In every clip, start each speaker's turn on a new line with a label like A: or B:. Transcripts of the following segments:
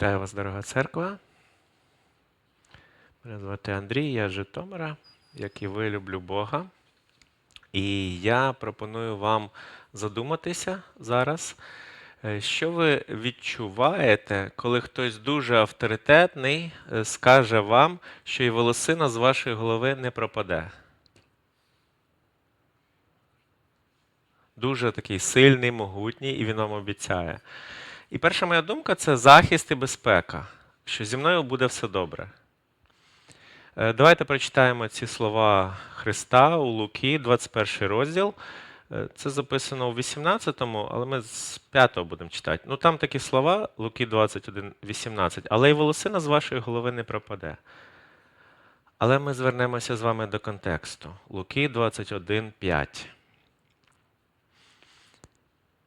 A: Вітаю вас, дорога церква. Мене звати Андрій, я з Житомира, як і ви, люблю Бога. І я пропоную вам задуматися зараз, е, що ви відчуваєте, коли хтось дуже авторитетний е, скаже вам, що і волосина з вашої голови не пропаде. Дуже такий сильний, могутній, і він вам обіцяє. І перша моя думка це захист і безпека, що зі мною буде все добре. Е, Давайте прочитаємо ці слова Христа у Луки, 21 розділ. Е, Це записано у 18-му, але ми з 5-го будемо читати. Ну там такі слова, Луки 21, 18. Але й волосина з вашої голови не пропаде. Але ми звернемося з вами до контексту. Луки 21, 5.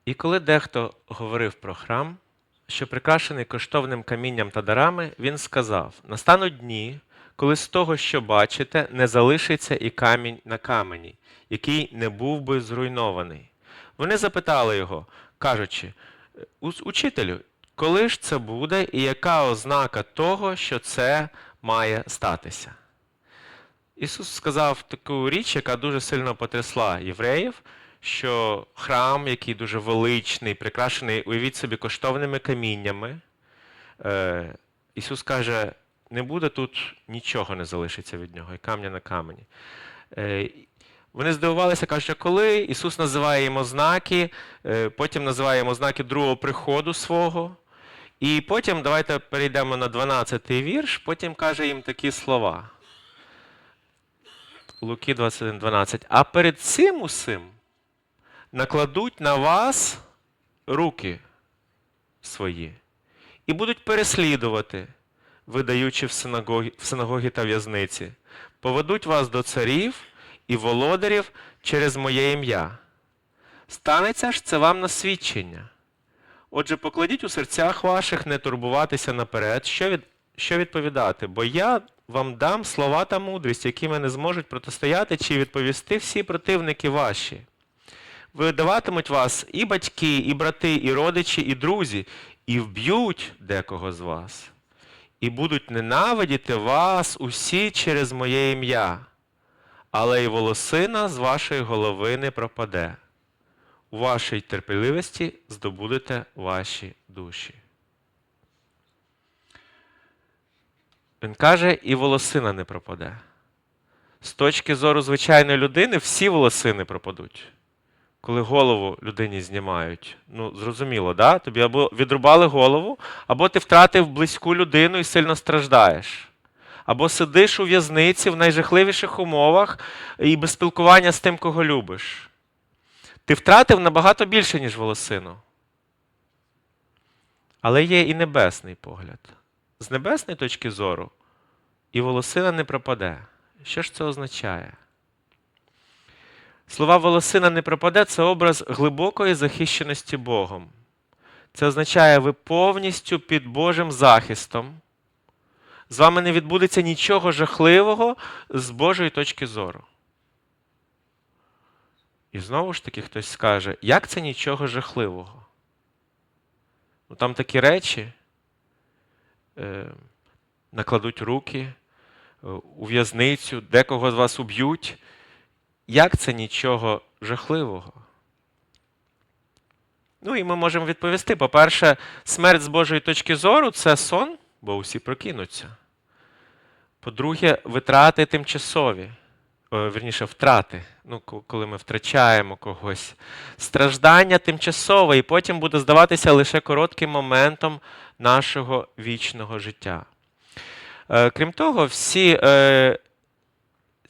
A: І коли дехто говорив про храм, що прикрашений коштовним камінням та дарами, він сказав: настануть дні, коли з того, що бачите, не залишиться і камінь на камені, який не був би зруйнований. Вони запитали його, кажучи: Учителю, коли ж це буде, і яка ознака того, що це має статися? Ісус сказав таку річ, яка дуже сильно потрясла євреїв, що храм, який дуже величний, прикрашений, уявіть собі, коштовними каміннями, е, Ісус каже, не буде тут нічого не залишиться від нього, і камня на камені. Е, вони здивувалися, кажуть, коли Ісус називає їм ознаки, е, потім називає їм ознаки другого приходу свого. І потім давайте перейдемо на 12-й вірш, потім каже їм такі слова. Луки 21.12. А перед цим усім накладуть на вас руки свої і будуть переслідувати, видаючи в синагогі, в синагогі та в'язниці, поведуть вас до царів і володарів через моє ім'я. Станеться ж це вам на свідчення. Отже, покладіть у серцях ваших не турбуватися наперед, що, від, що відповідати, бо я вам дам слова та мудрість, якими не зможуть протистояти чи відповісти всі противники ваші. Видаватимуть вас і батьки, і брати, і родичі, і друзі, і вб'ють декого з вас, і будуть ненавидіти вас усі через моє ім'я, але й волосина з вашої голови не пропаде. У вашій терпеливості здобудете ваші душі. Він каже, і волосина не пропаде. З точки зору звичайної людини, всі волосини пропадуть. Коли голову людині знімають. Ну, зрозуміло, да? тобі або відрубали голову, або ти втратив близьку людину і сильно страждаєш. Або сидиш у в'язниці в найжахливіших умовах і без спілкування з тим, кого любиш. Ти втратив набагато більше, ніж волосину. Але є і небесний погляд. З небесної точки зору і волосина не пропаде. Що ж це означає? Слова волосина не пропаде це образ глибокої захищеності Богом. Це означає, ви повністю під Божим захистом. З вами не відбудеться нічого жахливого з Божої точки зору. І знову ж таки хтось скаже, як це нічого жахливого? Ну, там такі речі е, накладуть руки е, у в'язницю, декого з вас уб'ють. Як це нічого жахливого? Ну і ми можемо відповісти. По-перше, смерть з Божої точки зору це сон, бо усі прокинуться. По-друге, витрати тимчасові, О, вірніше, втрати, ну, коли ми втрачаємо когось. Страждання тимчасове, і потім буде здаватися лише коротким моментом нашого вічного життя. Е, Крім того, всі е,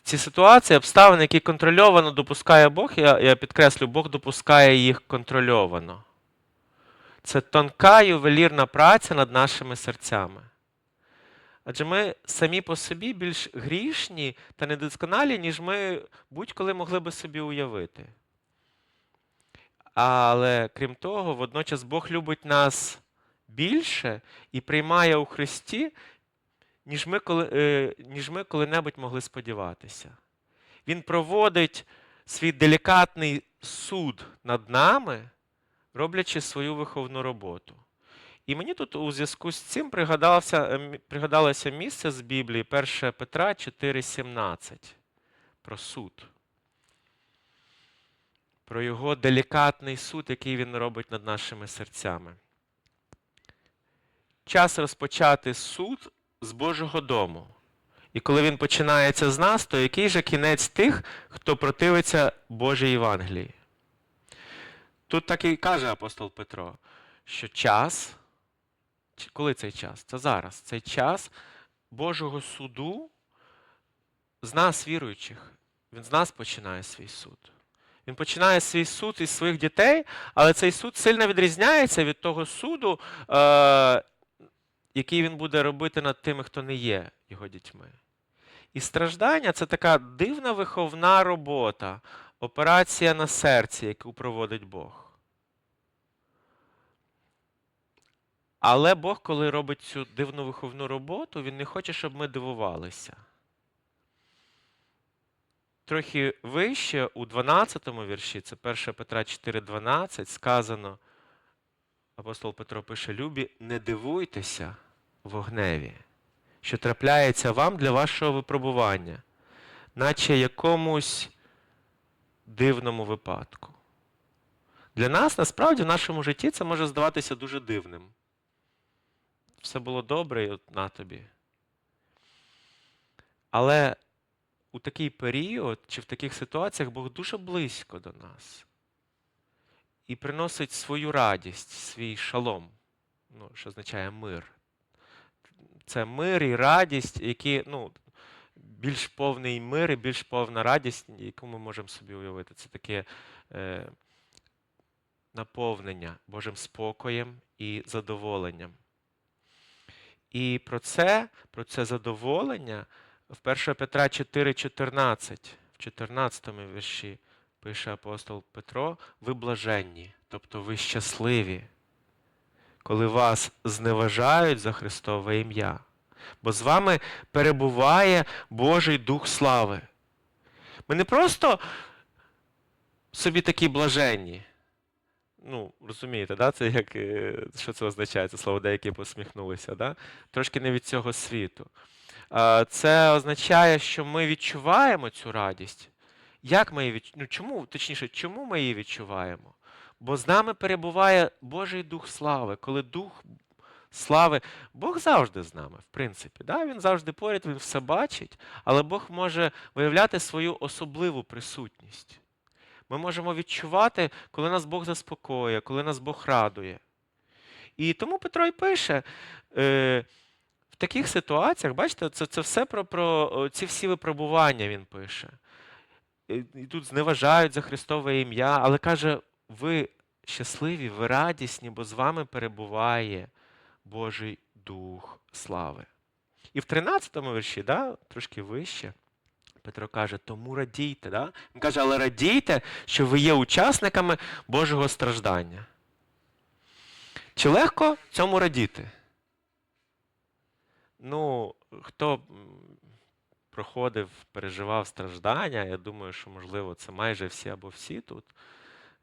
A: ці ситуації, обставини, які контрольовано допускає Бог, я, я підкреслю, Бог допускає їх контрольовано. Це тонка ювелірна праця над нашими серцями. Адже ми самі по собі більш грішні та недосконалі, ніж ми будь-коли могли би собі уявити. Але крім того, водночас Бог любить нас більше і приймає у Христі, ніж ми, коли, е, ніж ми коли-небудь могли сподіватися. Він проводить свій делікатний суд над нами, роблячи свою виховну роботу. І мені тут у зв'язку з цим пригадалося, е, пригадалося місце з Біблії 1 Петра 4,17 про суд. Про його делікатний суд, який він робить над нашими серцями. Час розпочати суд з Божого дому. І коли він починається з нас, то який же кінець тих, хто противиться Божій Євангелії? Тут так і каже апостол Петро, що час, коли цей час? Це зараз. Цей час Божого суду з нас, віруючих. Він з нас починає свій суд. Він починає свій суд із своїх дітей, але цей суд сильно відрізняється від того суду, е, який він буде робити над тими, хто не є його дітьми. І страждання це така дивна виховна робота, операція на серці, яку проводить Бог. Але Бог, коли робить цю дивну виховну роботу, Він не хоче, щоб ми дивувалися. Трохи вище у 12 вірші, це 1 Петра 4,12, сказано, апостол Петро пише: Любі, не дивуйтеся вогневі, що трапляється вам для вашого випробування, наче якомусь дивному випадку. Для нас насправді в нашому житті це може здаватися дуже дивним. Все було добре і от на тобі. Але у такий період чи в таких ситуаціях Бог дуже близько до нас і приносить свою радість, свій шалом, ну, що означає мир. Це мир і радість, які, ну, більш повний мир і більш повна радість, яку ми можемо собі уявити. Це таке е, наповнення Божим спокоєм і задоволенням. І про це, про це задоволення в 1 Петра 4,14, в 14 вірші пише апостол Петро: ви блаженні, тобто ви щасливі, коли вас зневажають за Христове ім'я. Бо з вами перебуває Божий Дух слави. Ми не просто собі такі блаженні. Ну, розумієте, да? це як, е, що це означає? Це слово деякі посміхнулися. Да? Трошки не від цього світу. Це означає, що ми відчуваємо цю радість. Як ми її відч... ну, чому, точніше, чому ми її відчуваємо? Бо з нами перебуває Божий Дух слави. Коли Дух слави, Бог завжди з нами, в принципі. Да? Він завжди поряд, він все бачить, але Бог може виявляти свою особливу присутність. Ми можемо відчувати, коли нас Бог заспокоює, коли нас Бог радує. І тому Петро й пише. Е, в таких ситуаціях, бачите, це, це все про, про ці всі випробування він пише. І, і тут зневажають за Христове ім'я, але каже, ви щасливі, ви радісні, бо з вами перебуває Божий Дух слави. І в 13 му вірші, да, трошки вище, Петро каже, тому радійте. Да? Він каже, але радійте, що ви є учасниками Божого страждання. Чи легко цьому радіти? Ну, хто проходив, переживав страждання, я думаю, що, можливо, це майже всі або всі тут.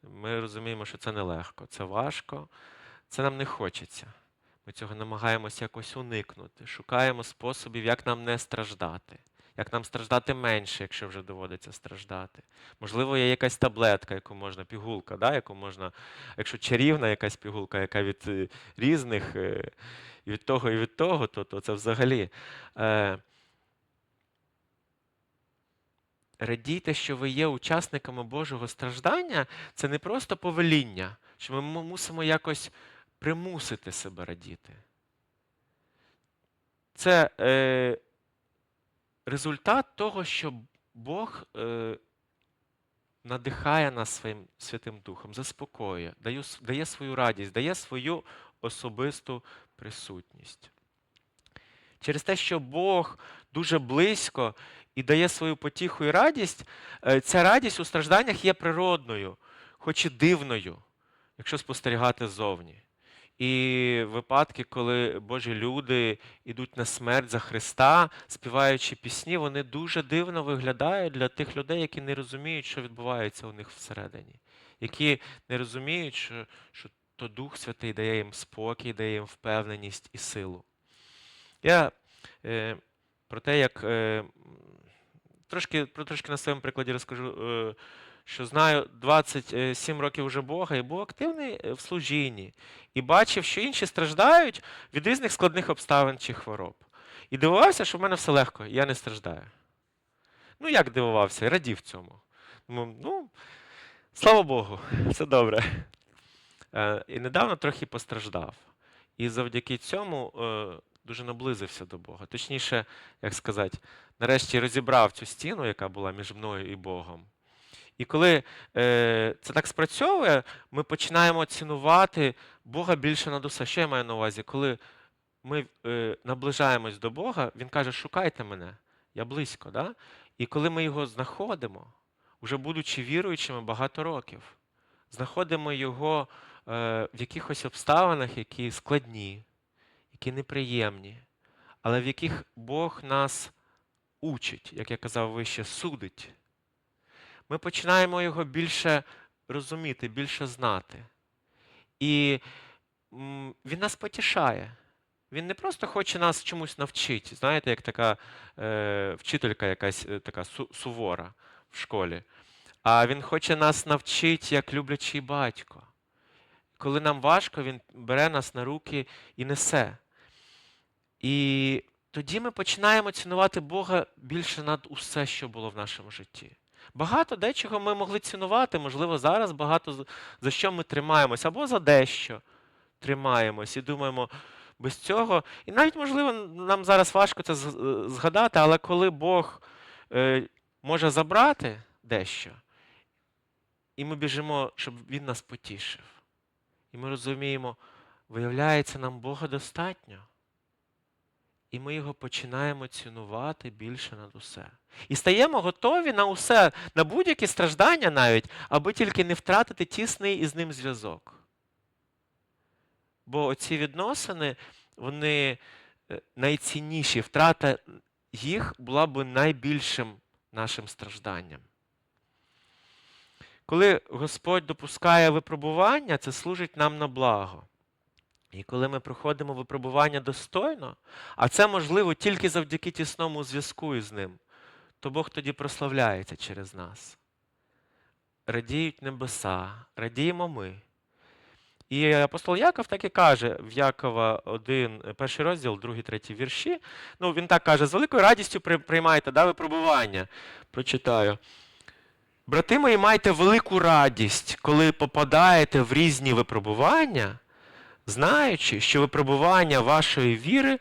A: Ми розуміємо, що це нелегко, це важко, це нам не хочеться. Ми цього намагаємося якось уникнути, шукаємо способів, як нам не страждати, як нам страждати менше, якщо вже доводиться страждати. Можливо, є якась таблетка, яку можна, пігулка, да, яку можна, якщо чарівна якась пігулка, яка від е, різних, е, і від того, і від того, то, то це взагалі. Е, Радійте, що ви є учасниками Божого страждання, це не просто повеління, що ми мусимо якось примусити себе радіти. Це е, результат того, що Бог е, надихає нас своїм Святим Духом, заспокоює, дає, дає свою радість, дає свою особисту присутність. Через те, що Бог дуже близько і дає свою потіху і радість, е, ця радість у стражданнях є природною, хоч і дивною, якщо спостерігати ззовні. І випадки, коли Божі люди йдуть на смерть за Христа, співаючи пісні, вони дуже дивно виглядають для тих людей, які не розуміють, що відбувається у них всередині, які не розуміють, що, що то Дух Святий дає їм спокій, дає їм впевненість і силу. Я е, про те, як е, трошки, трошки на своєму прикладі розкажу, е, що знаю 27 років вже Бога і був активний е, в служінні, і бачив, що інші страждають від різних складних обставин чи хвороб. І дивувався, що в мене все легко, і я не страждаю. Ну, як дивувався, радів цьому. Думаю, ну, слава Богу, все добре. І недавно трохи постраждав. І завдяки цьому дуже наблизився до Бога. Точніше, як сказати, нарешті розібрав цю стіну, яка була між мною і Богом. І коли е, це так спрацьовує, ми починаємо цінувати Бога більше над усе. Що я маю на увазі? Коли ми е, наближаємось до Бога, Він каже, шукайте мене, я близько. Да? І коли ми його знаходимо, вже будучи віруючими багато років, знаходимо його е, в якихось обставинах, які складні, які неприємні, але в яких Бог нас учить, як я казав вище, судить. Ми починаємо його більше розуміти, більше знати. І він нас потішає. Він не просто хоче нас чомусь навчити, знаєте, як така е, вчителька якась е, така су- сувора в школі. А він хоче нас навчити як люблячий батько. Коли нам важко, він бере нас на руки і несе. І тоді ми починаємо цінувати Бога більше над усе, що було в нашому житті. Багато дечого ми могли цінувати, можливо, зараз багато за- що ми тримаємось, або за дещо тримаємось і думаємо, без цього. І навіть, можливо, нам зараз важко це згадати, але коли Бог е, може забрати дещо, і ми біжимо, щоб Він нас потішив. І ми розуміємо, виявляється, нам Бога достатньо. І ми його починаємо цінувати більше над усе. І стаємо готові на усе, на будь-які страждання навіть, аби тільки не втратити тісний із ним зв'язок. Бо оці відносини, вони е, найцінніші. Втрата їх була б найбільшим нашим стражданням. Коли Господь допускає випробування, це служить нам на благо. І коли ми проходимо випробування достойно, а це можливо тільки завдяки тісному зв'язку із ним, то Бог тоді прославляється через нас. Радіють небеса, радіємо ми. І апостол Яков так і каже в Якова 1, перший розділ, другий, третій вірші. Ну, він так каже: з великою радістю приймайте да, випробування. Прочитаю. Брати мої, майте велику радість, коли попадаєте в різні випробування, знаючи, що випробування вашої віри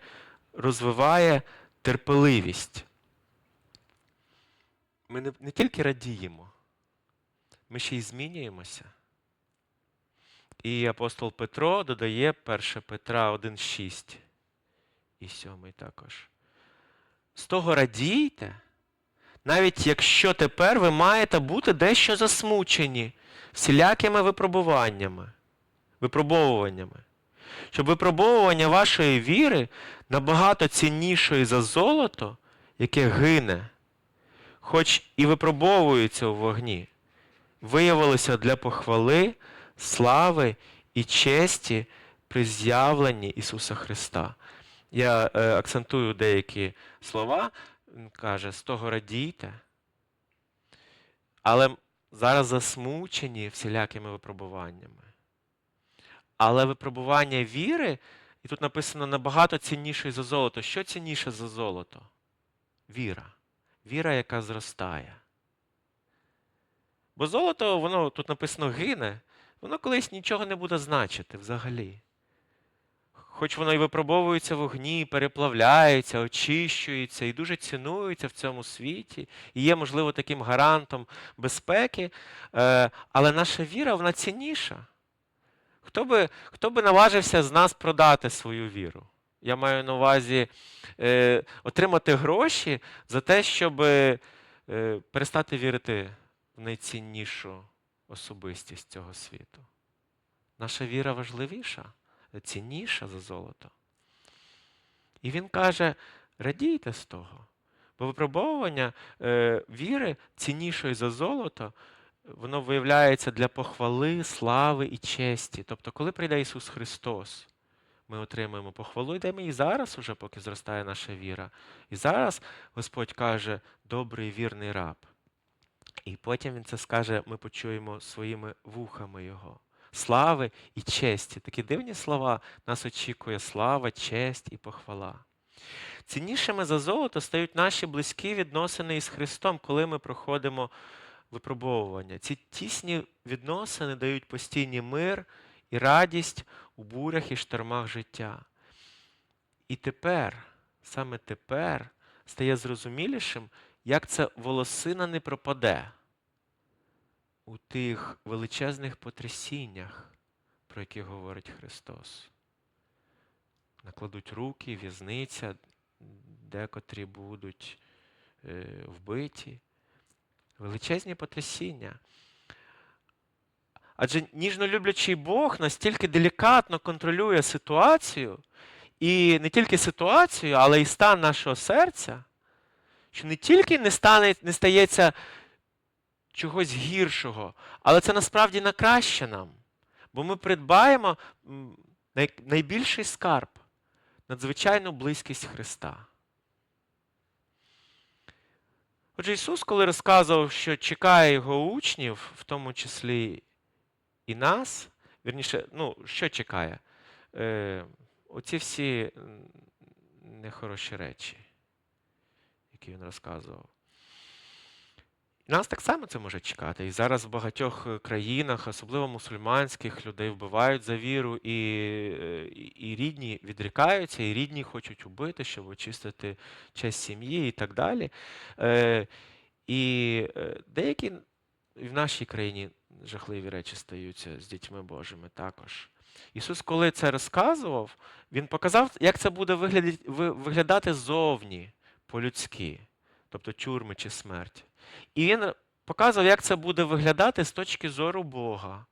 A: розвиває терпеливість. Ми не, не тільки радіємо, ми ще й змінюємося. І апостол Петро додає 1 Петра 1,6 і 7 також. З того радійте, навіть якщо тепер ви маєте бути дещо засмучені всілякими випробуваннями, випробовуваннями, щоб випробовування вашої віри набагато ціннішої за золото, яке гине, хоч і випробовується у вогні, виявилося для похвали, слави і честі при з'явленні Ісуса Христа. Я е, акцентую деякі слова. Він каже, з того радійте, але зараз засмучені всілякими випробуваннями. Але випробування віри, і тут написано набагато цінніше за золото. Що цінніше за золото? Віра. Віра, яка зростає. Бо золото, воно тут написано гине, воно колись нічого не буде значити взагалі. Хоч воно і випробовується в огні, переплавляється, очищується і дуже цінується в цьому світі, і є, можливо, таким гарантом безпеки, е, але наша віра вона цінніша. Хто би, хто би наважився з нас продати свою віру? Я маю на увазі е, отримати гроші за те, щоб е, перестати вірити в найціннішу особистість цього світу. Наша віра важливіша, цінніша за золото. І він каже: радійте з того, бо випробовування е, віри ціннішої за золото воно виявляється для похвали, слави і честі. Тобто, коли прийде Ісус Христос, ми отримаємо похвалу, йдемо і зараз, уже, поки зростає наша віра. І зараз Господь каже, добрий вірний раб. І потім Він це скаже, ми почуємо своїми вухами Його. Слави і честі. Такі дивні слова нас очікує слава, честь і похвала. Ціннішими за золото стають наші близькі відносини із Христом, коли ми проходимо випробовування. Ці тісні відносини дають постійний мир і радість у бурях і штормах життя. І тепер, саме тепер, стає зрозумілішим, як це волосина не пропаде у тих величезних потрясіннях, про які говорить Христос. Накладуть руки, в'язниця, декотрі будуть е, вбиті. Величезні потрясіння. Адже ніжно люблячий Бог настільки делікатно контролює ситуацію, і не тільки ситуацію, але й стан нашого серця, що не тільки не, стане, не стається чогось гіршого, але це насправді на краще нам. Бо ми придбаємо найбільший скарб надзвичайну близькість Христа. Отже, Ісус, коли розказував, що чекає його учнів, в тому числі і нас, вірніше, ну, що чекає? Е, оці всі нехороші речі, які він розказував. Нас так само це може чекати. І зараз в багатьох е, країнах, особливо мусульманських, людей вбивають за віру, і, е, і, і рідні відрікаються, і рідні хочуть убити, щоб очистити честь сім'ї і так далі. Е, і е, деякі в нашій країні жахливі речі стаються з дітьми Божими також. Ісус, коли це розказував, Він показав, як це буде виглядати зовні по-людськи, тобто тюрми чи смерть. І він показував, як це буде виглядати з точки зору Бога.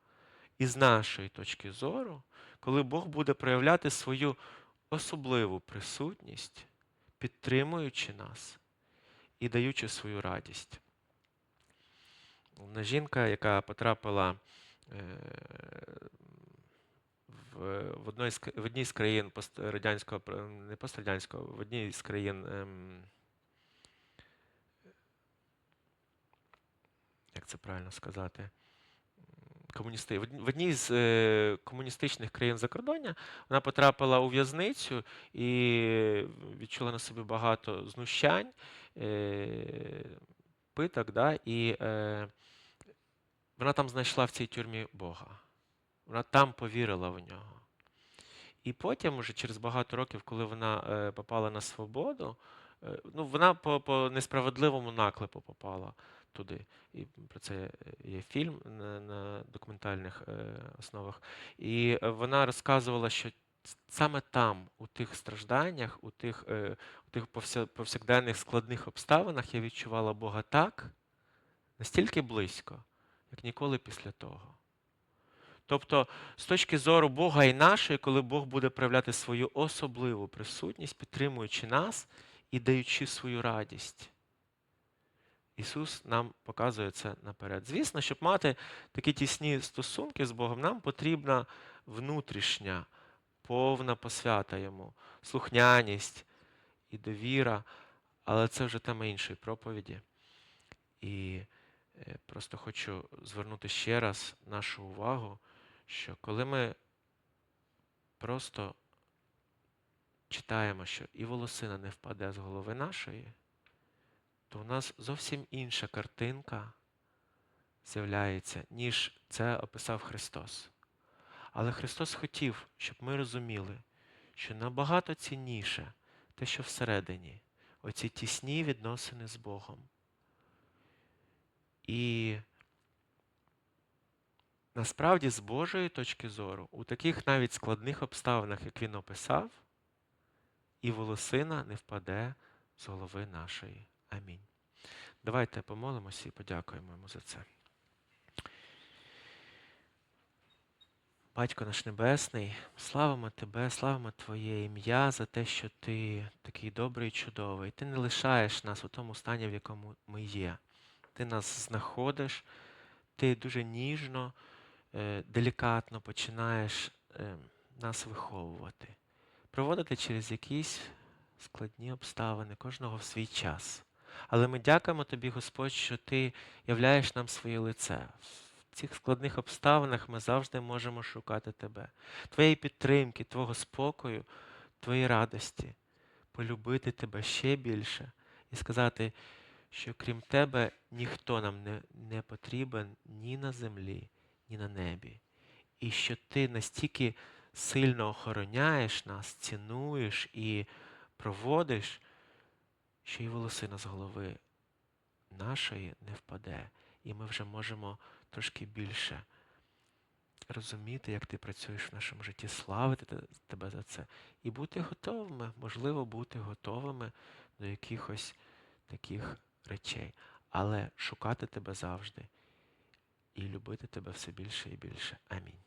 A: І з нашої точки зору, коли Бог буде проявляти свою особливу присутність, підтримуючи нас і даючи свою радість. Одна жінка, яка потрапила е, в, одній з країн пострадянського, не пострадянського, в одній з країн. Як це правильно сказати? Комуністи. В одній- з е, комуністичних країн закордоння вона потрапила у в'язницю і відчула на собі багато знущань, е, питок, да, і е, вона там знайшла в цій тюрмі Бога. Вона там повірила в нього. І потім, уже через багато років, коли вона е, попала на свободу, е, ну, вона по, по несправедливому наклепу попала туди. І про це є фільм на, на документальних е, основах. І вона розказувала, що саме там, у тих стражданнях, у тих, е, у тих повсякденних складних обставинах я відчувала Бога так, настільки близько, як ніколи після того. Тобто, з точки зору Бога і нашої, коли Бог буде проявляти свою особливу присутність, підтримуючи нас і даючи свою радість. Ісус нам показує це наперед. Звісно, щоб мати такі тісні стосунки з Богом, нам потрібна внутрішня, повна посвята Йому, слухняність і довіра, але це вже тема іншої проповіді. І е, просто хочу звернути ще раз нашу увагу, що коли ми просто читаємо, що і волосина не впаде з голови нашої, то в нас зовсім інша картинка з'являється, ніж це описав Христос. Але Христос хотів, щоб ми розуміли, що набагато цінніше те, що всередині, оці тісні відносини з Богом. І насправді, з Божої точки зору, у таких навіть складних обставинах, як він описав, і волосина не впаде з голови нашої. Амінь. Давайте помолимося і подякуємо йому за це. Батько наш Небесний, славимо Тебе, славимо Твоє ім'я за те, що Ти такий добрий і чудовий. Ти не лишаєш нас у тому стані, в якому ми є. Ти нас знаходиш, ти дуже ніжно, е, делікатно починаєш е, нас виховувати, проводити через якісь складні обставини, кожного в свій час. Але ми дякуємо тобі, Господь, що ти являєш нам своє лице. В цих складних обставинах ми завжди можемо шукати тебе, твоєї підтримки, твого спокою, твоєї радості, полюбити тебе ще більше і сказати, що крім тебе ніхто нам не, не потрібен ні на землі, ні на небі. І що ти настільки сильно охороняєш нас, цінуєш і проводиш, що і волосина з голови нашої не впаде, і ми вже можемо трошки більше розуміти, як ти працюєш в нашому житті, славити тебе за це, і бути готовими, можливо, бути готовими до якихось таких речей, але шукати тебе завжди і любити тебе все більше і більше. Амінь.